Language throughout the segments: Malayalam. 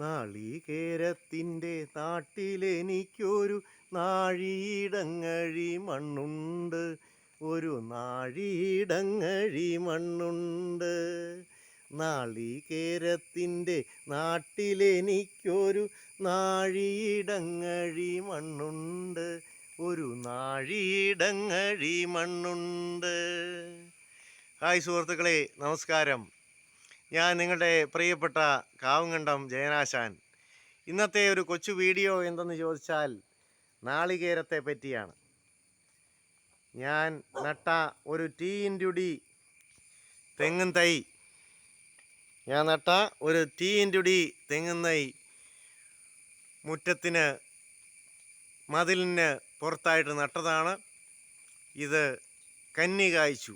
നാളികേരത്തിന്റെ നാട്ടിലെനിക്കൊരു നാഴിയിടങ്ങഴി മണ്ണുണ്ട്. ഒരു നാഴിയിടങ്ങഴി മണ്ണുണ്ട്. നാളികേരത്തിന്റെ നാട്ടിലെനിക്കൊരു നാഴിയിടങ്ങഴി മണ്ണുണ്ട്. ഒരു നാഴിയിടങ്ങഴി മണ്ണുണ്ട്. ഹായ് സുഹൃത്തുക്കളെ നമസ്കാരം. ഞാൻ നിങ്ങളുടെ പ്രിയപ്പെട്ട കാവുങ്കണ്ടം ജയനാശാൻ. ഇന്നത്തെ ഒരു കൊച്ചു വീഡിയോ എന്തെന്ന് ചോദിച്ചാൽ നാളികേരത്തെ പറ്റിയാണ്. ഞാൻ നട്ട ഒരു ടീ ഇന്റു ഡി തൈ. ഞാൻ നട്ട ഒരു ടീ ഇന്റു ഡി തെങ്ങും തൈ മുറ്റത്തിന് മതിലിന് പുറത്തായിട്ട് നട്ടതാണ്. ഇത് കന്നി കായ്ച്ചു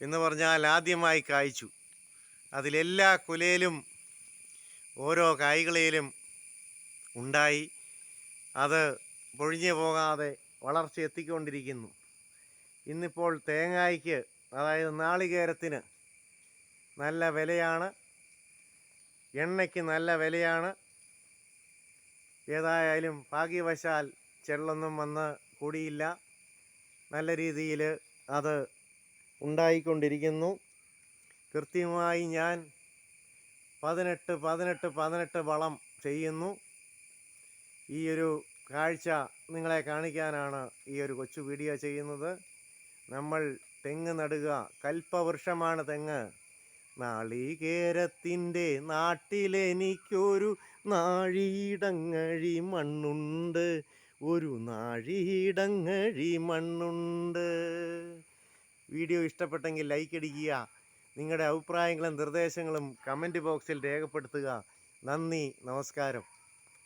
എന്ന് പറഞ്ഞാൽ ആദ്യമായി കായ്ച്ചു. അതിലെല്ലാ കുലയിലും ഓരോ കായ്കളിലും ഉണ്ടായി. അത് പൊഴിഞ്ഞു പോകാതെ വളർച്ച എത്തിക്കൊണ്ടിരിക്കുന്നു. ഇന്നിപ്പോൾ തേങ്ങായ്ക്ക് അതായത് നാളികേരത്തിന് നല്ല വിലയാണ്. എണ്ണയ്ക്ക് നല്ല വിലയാണ്. ഏതായാലും ഭാഗ്യവശാൽ ചെള്ളൊന്നും വന്ന് കൂടിയില്ല. നല്ല രീതിയിൽ അത് ഉണ്ടായിക്കൊണ്ടിരിക്കുന്നു. കൃത്യമായി ഞാൻ പതിനെട്ട് പതിനെട്ട് പതിനെട്ട് വളം ചെയ്യുന്നു. ഈ ഒരു കാഴ്ച നിങ്ങളെ കാണിക്കാനാണ് ഈ ഒരു കൊച്ചു വീഡിയോ ചെയ്യുന്നത്. നമ്മൾ തെങ്ങ് നടുക കൽപ്പവൃക്ഷമാണ് തെങ്ങ്. നാളികേരത്തിന്റെ നാട്ടിലെനിക്കൊരു നാഴിയിടങ്ങഴി മണ്ണുണ്ട്. ഒരു നാഴിയിടങ്ങഴി മണ്ണുണ്ട്. വീഡിയോ ഇഷ്ടപ്പെട്ടെങ്കിൽ ലൈക്ക് അടിക്കുക നിങ്ങളുടെ അഭിപ്രായങ്ങളും നിർദ്ദേശങ്ങളും കമന്റ് ബോക്സിൽ രേഖപ്പെടുത്തുക. നന്ദി നമസ്കാരം.